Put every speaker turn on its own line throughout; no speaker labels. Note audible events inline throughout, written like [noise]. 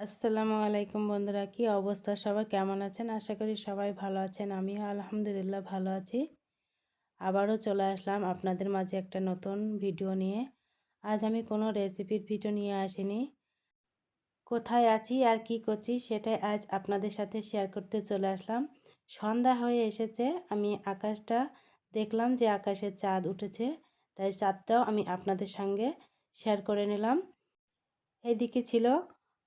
আসসালামু আলাইকুম বন্ধুরা, কি অবস্থা? সবার কেমন আছেন? আশা করি সবাই ভালো আছেন। আমিও আলহামদুলিল্লাহ ভালো আছি। আবারও চলে আসলাম আপনাদের মাঝে একটা নতুন ভিডিও নিয়ে। আজ আমি কোনো রেসিপির ভিডিও নিয়ে আসিনি। কোথায় আছি আর কি করছি সেটাই আজ আপনাদের সাথে শেয়ার করতে চলে আসলাম। সন্ধ্যা হয়ে এসেছে, আমি আকাশটা দেখলাম যে আকাশে চাঁদ উঠেছে, তাই চাঁদটাও আমি আপনাদের সঙ্গে শেয়ার করে নিলাম। এইদিকে ছিল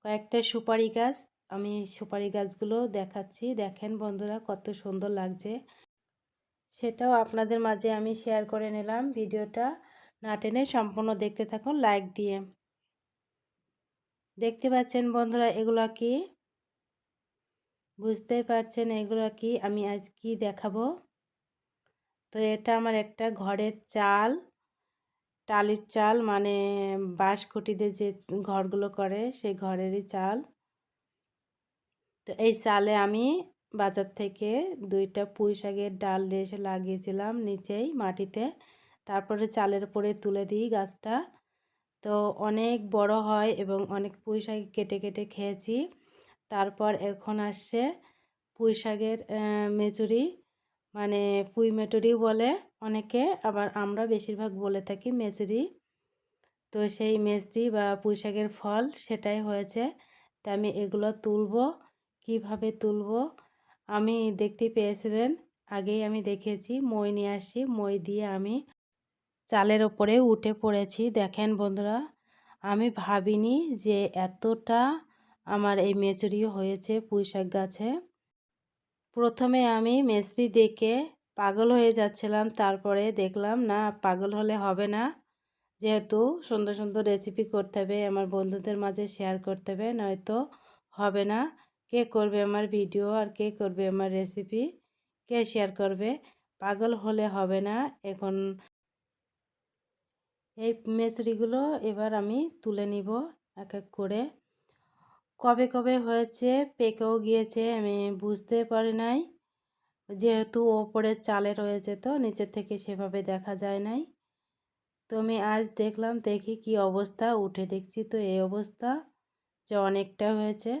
কয়েকটা সুপারি গাছ, আমি সুপারি গাছগুলো দেখাচ্ছি। দেখেন বন্ধুরা কত সুন্দর লাগছে। সেটাও আপনাদের মাঝে আমি শেয়ার করে নিলাম ভিডিওটা। না টেনে সম্পূর্ণ দেখতে থাকুন লাইক দিয়ে। দেখতে পাচ্ছেন বন্ধুরা এগুলো কি? বুঝতেই পারছেন এগুলো কি? আমি আজ কি দেখাবো? তো এটা আমার একটা ঘরের চাল। টালির চাল মানে বাঁশকুটিতে যে ঘরগুলো করে, সেই ঘরেরই চাল। তো এই চালে আমি বাজার থেকে দুইটা পুঁই শাকের ডাল এসে লাগিয়েছিলাম নিচেই মাটিতে। তারপরে চালের উপরে তুলে দিই গাছটা। তো অনেক বড় হয় এবং অনেক পুঁই শাক কেটে কেটে খেয়েছি। তারপর এখন আসছে পুঁই শাকের মেচুরি। মানে পুঁই মেটুরি বলে অনেকে, আবার আমরা বেশিরভাগ বলে থাকি মেচুরি তো সেই মেচড়ি বা পুঁই শাকের ফল সেটাই হয়েছে। তা আমি এগুলো তুলব। কীভাবে তুলব? আমি দেখতে পেয়েছিলেন, আগেই আমি দেখেছি মই নিয়ে আসি, মই দিয়ে আমি চালের ওপরে উঠে পড়েছি। দেখেন বন্ধুরা, আমি ভাবিনি যে এতটা আমার এই মেচুরি হয়েছে পুঁই শাক গাছে। প্রথমে আমি মেসরি দেখে পাগল হয়ে যাচ্ছিলাম। তারপরে দেখলাম, না, পাগল হলে হবে না। যেহেতু সুন্দর সুন্দর রেসিপি করতে হবে, আমার বন্ধুদের মাঝে শেয়ার করতে হবে, নয়তো হবে না। কে করবে আমার ভিডিও আর কে করবে আমার রেসিপি কে শেয়ার করবে? পাগল হলে হবে না। এখন এই মেসরিগুলো এবার আমি তুলে নিব এক এক করে। কবে কবে হয়েছে, পেকেও গিয়েছে, আমি বুঝতে পারি নাই। যেহেতু ওপরের চালে রয়েছে তো, নিচের থেকে সেভাবে দেখা যায় নাই। তো আমি আজ দেখলাম, দেখি কি অবস্থা, উঠে দেখছি তো এই অবস্থা যে অনেকটা হয়েছে।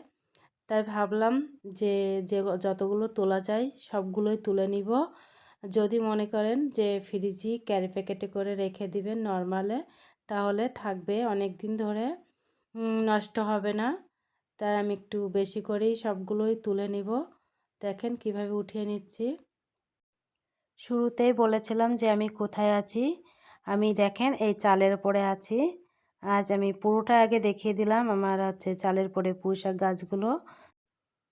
তাই ভাবলাম যে যে যতগুলো তোলা যায়, সবগুলোই তুলে নিব। যদি মনে করেন যে ফ্রিজি ক্যারি প্যাকেটে করে রেখে দিবেন নর্মালে, তাহলে থাকবে অনেক দিন ধরে নষ্ট হবে না। তাই আমি একটু বেশি করেই সবগুলোই তুলে নিব। দেখেন কীভাবে উঠিয়ে নিচ্ছি। শুরুতেই বলেছিলাম যে আমি কোথায় আছি। আমি দেখেন এই চালের উপরে আছি। আজ আমি পুরোটা আগে দেখিয়ে দিলাম আমার হচ্ছে চালের পরে পুঁইশাক গাছগুলো।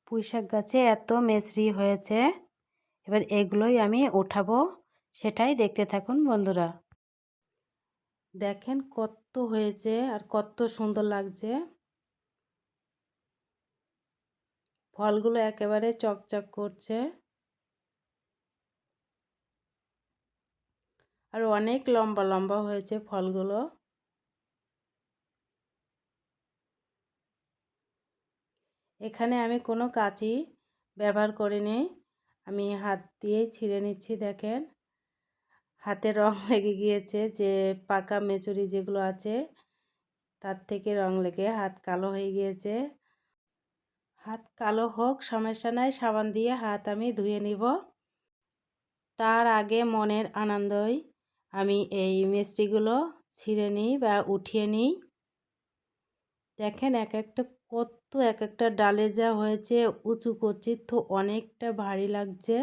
পুঁইশাক গাছে এত মেসরি হয়েছে। এবার এগুলোই আমি ওঠাবো সেটাই দেখতে থাকুন বন্ধুরা। দেখেন কত হয়েছে আর কত সুন্দর লাগছে। ফলগুলো একেবারে চকচক করছে। আর অনেক লম্বা লম্বা হয়েছে ফলগুলো। এখানে আমি কোনো কাঁচি ব্যবহার করিনি। আমি হাত দিয়েই ছিঁড়ে নিচ্ছি, দেখেন। হাতে রং [laughs] লেগে গিয়েছে যে পাকা মেচুরি যেগুলো আছে, তার থেকে রং লেগে হাত কালো হয়ে গিয়েছে। হাত কালো হোক, সমস্যা নাই, সাবান দিয়ে হাত আমি ধুয়ে নিব। তার আগে মনের আনন্দই আমি এই মিষ্টিগুলো ছিঁড়ে নিই বা উঠিয়ে নিই। দেখেন এক একটা, কত এক একটা ডালে যা হয়েছে, উঁচু করছি তো অনেকটা ভারী লাগছে।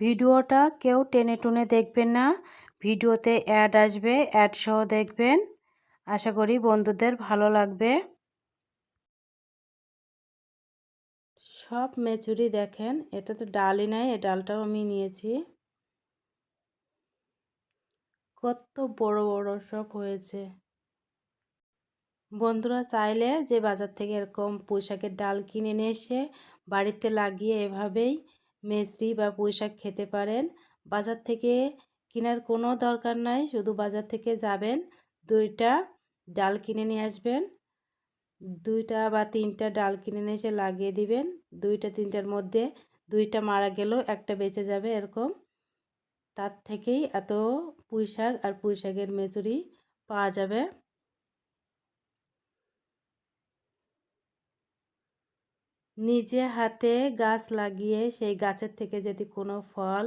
ভিডিওটা কেউ টেনে টুনে দেখবেন না, ভিডিওতে অ্যাড আসবে, অ্যাড সহ দেখবেন। আশা করি বন্ধুদের ভালো লাগবে। সব মেচুরি দেখেন। এটা তো ডালই নাই, এই ডালটাও আমি নিয়েছি। কত বড় বড় সব হয়েছে। বন্ধুরা চাইলে যে বাজার থেকে এরকম পুঁইশাকের ডাল কিনে নিয়ে এসে বাড়িতে লাগিয়ে এভাবেই মেচড়ি বা পুঁইশাক খেতে পারেন। বাজার থেকে কেনার কোনো দরকার নাই, শুধু বাজার থেকে যাবেন, দুইটা ডাল কিনে নিয়ে আসবেন। দুইটা বা তিনটা ডাল কিনে নিয়ে এসে লাগিয়ে দিবেন। দুইটা, তিনটার মধ্যে দুইটা মারা গেলেও একটা বেঁচে যাবে এরকম। তার থেকেই এত পুঁই শাক আর পুঁই শাকের মেচুরি পাওয়া যাবে। নিজে হাতে গাছ লাগিয়ে সেই গাছের থেকে যদি কোনো ফল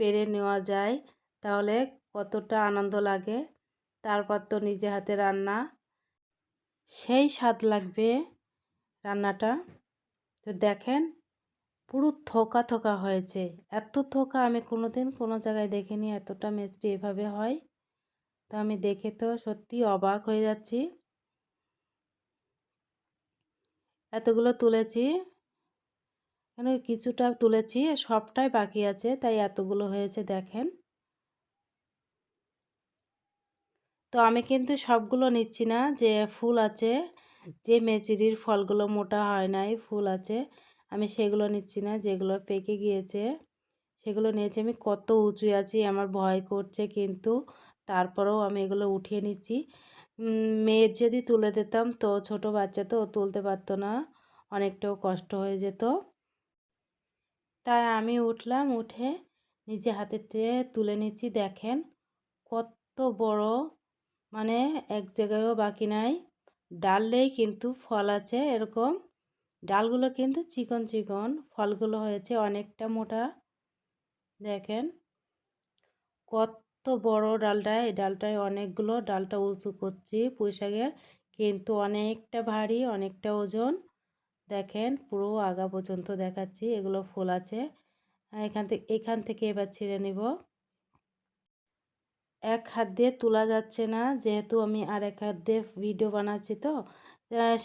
পেরে নেওয়া যায়, তাহলে কতটা আনন্দ লাগে। তারপর তো নিজে হাতে রান্না সেই স্বাদ লাগবে রান্নাটা। তো দেখেন, পুরো থোকা থোকা হয়েছে। এত থোকা আমি কোনো দিন কোনো জায়গায় দেখিনি, এতটা মিষ্টি এভাবে হয়। তো আমি দেখে তো সত্যি অবাক হয়ে যাচ্ছি। এতগুলো তুলেছি কেন কিছুটা তুলেছি, সবটাই বাকি আছে, তাই এতগুলো হয়েছে, দেখেন। তো আমি কিন্তু সবগুলো নিচ্ছি না, যে ফুল আছে, যে মেচিরির ফলগুলো মোটা হয় নাই, ফুল আছে, আমি সেগুলো নিচ্ছি না, যেগুলো পেকে গিয়েছে, সেগুলো নিয়েছি। আমি কত উঁচু আছি, আমার ভয় করছে কিন্তু, তারপরেও আমি এগুলো উঠিয়ে নিচ্ছি। মেয়ের যদি তুলে দিতাম তো, ছোট বাচ্চা তো তুলতে পারতো না, অনেকটাও কষ্ট হয়ে যেত। তাই আমি উঠলাম, উঠে নিজে হাতেতে তুলে নিচ্ছি, দেখেন, কত বড় মানে এক জায়গায়ও বাকি নাই। ডাললেই কিন্তু ফল আছে এরকম। ডালগুলো কিন্তু চিকন চিকন। ফলগুলো হয়েছে অনেকটা মোটা। দেখেন। কত বড় ডালটা, এই ডালটায় অনেকগুলো, ডালটা উঁচু করছি পুঁই শাকের কিন্তু অনেকটা ভারী, অনেকটা ওজন। দেখেন, পুরো আগা পর্যন্ত দেখাচ্ছি, এগুলো ফুল আছে। এখান থেকে এখান থেকে এবার ছিঁড়ে নিব। এক হাত দিয়ে তোলা যাচ্ছে না। যেহেতু আমি আর এক হাত দিয়ে ভিডিও বানাচ্ছি তো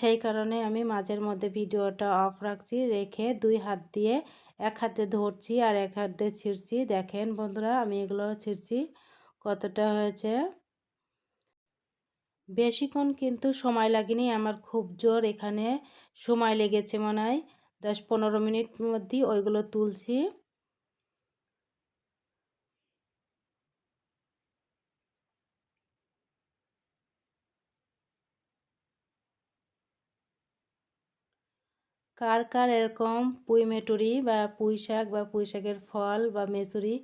সেই কারণে আমি মাঝের মধ্যে ভিডিওটা অফ রাখছি। রেখে দুই হাত দিয়ে এক হাতে ধরছি আর এক হাত দিয়ে ছিঁড়ছি। দেখেন বন্ধুরা, আমি এগুলো ছিঁড়ছি কতটা হয়েছে। বেশিক্ষণ কিন্তু সময় লাগেনি, আমার খুব জোর এখানে সময় লেগেছে মনে হয়। দশ পনেরো মিনিট মধ্যেই ওইগুলো তুলছি। কার কার এরকম পুঁই মেটুরি বা পুঁই শাক বা পুঁই শাকের ফল বা মেচুরি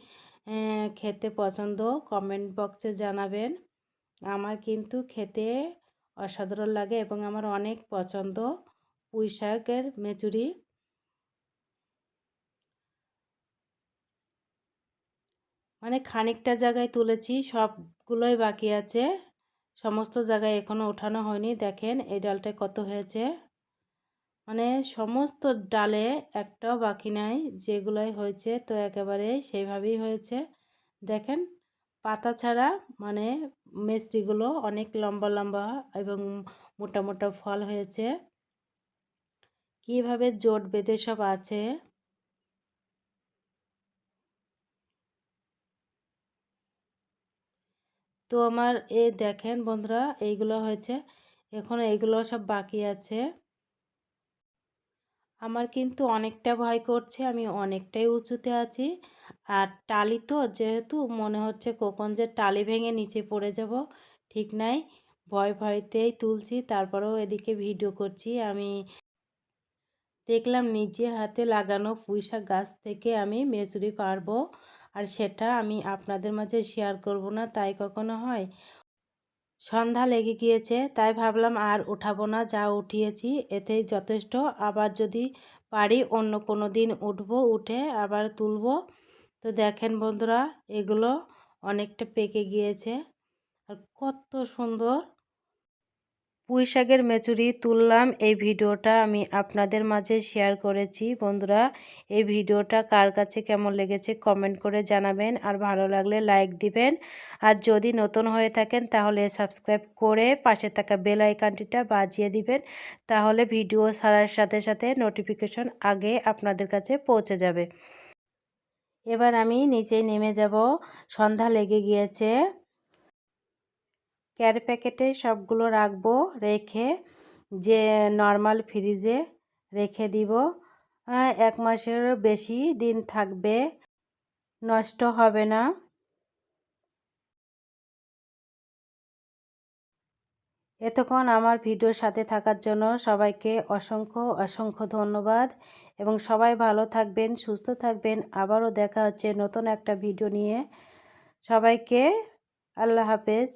খেতে পছন্দ কমেন্ট বক্সে জানাবেন। আমার কিন্তু খেতে অসাধারণ লাগে এবং আমার অনেক পছন্দ পুঁই শাকের মেচুরি। মানে খানিকটা জায়গায় তুলেছি, সবগুলোই বাকি আছে। সমস্ত জায়গায় এখনও ওঠানো হয়নি। দেখেন, এই ডালটায় কত হয়েছে। মানে সমস্ত ডালে একটাও বাকি নাই, যেগুলোই হয়েছে তো একেবারে সেইভাবেই হয়েছে। দেখেন, পাতা ছাড়া মানে মিষ্টিগুলো অনেক লম্বা লম্বা এবং মোটা মোটা ফল হয়েছে। কীভাবে জোট বেঁধে সব আছে? তো আমার এ দেখেন বন্ধুরা, এইগুলো হয়েছে। এখন এইগুলো সব বাকি আছে। আমার কিন্তু অনেকটা ভয় করছে, আমি অনেকটাই উঁচুতে আছি। আর টালি তো, যেহেতু মনে হচ্ছে কখন যে টালি ভেঙে নিচে পড়ে যাব, ঠিক নাই। ভয় ভয়তেই তুলছি, তারপরেও এদিকে ভিডিও করছি। আমি দেখলাম নিজে হাতে লাগানো পুঁইশাক গাছ থেকে আমি মেচুরি পারব, আর সেটা আমি আপনাদের মাঝে শেয়ার করব না, তাই কখনো হয়। সন্ধ্যা লেগে গিয়েছে, তাই ভাবলাম আর উঠাবো না, যা উঠিয়েছি এতেই যথেষ্ট। আবার যদি পারি অন্য কোনো দিন উঠবো, উঠে আবার তুলব। তো দেখেন বন্ধুরা, এগুলো অনেকটা পেকে গিয়েছে। আর কত সুন্দর! পুঁই শাকের মেচুরি তুললাম। এই ভিডিওটা আমি আপনাদের মাঝে শেয়ার করেছি। বন্ধুরা, এই ভিডিওটা কার কাছে কেমন লেগেছে কমেন্ট করে জানাবেন। আর ভালো লাগলে লাইক দিবেন। আর যদি নতুন হয়ে থাকেন, তাহলে সাবস্ক্রাইব করে পাশে থাকা বেল আইকানটিটা বাজিয়ে দিবেন। তাহলে ভিডিও ছাড়ার সাথে সাথে নোটিফিকেশন আগে আপনাদের কাছে পৌঁছে যাবে। এবার আমি নিচে নেমে যাব। সন্ধ্যা লেগে গিয়েছে। ক্যার প্যাকেটে সবগুলো রাখব, রেখে যে নর্মাল ফ্রিজে রেখে দিব। এক মাসের বেশি দিন থাকবে, নষ্ট হবে না। এতক্ষণ আমার ভিডিওর সাথে থাকার জন্য সবাইকে অসংখ্য অসংখ্য ধন্যবাদ এবং সবাই ভালো থাকবেন, সুস্থ থাকবেন। আবারও দেখা হচ্ছে নতুন একটা ভিডিও নিয়ে। সবাইকে আল্লাহ হাফেজ।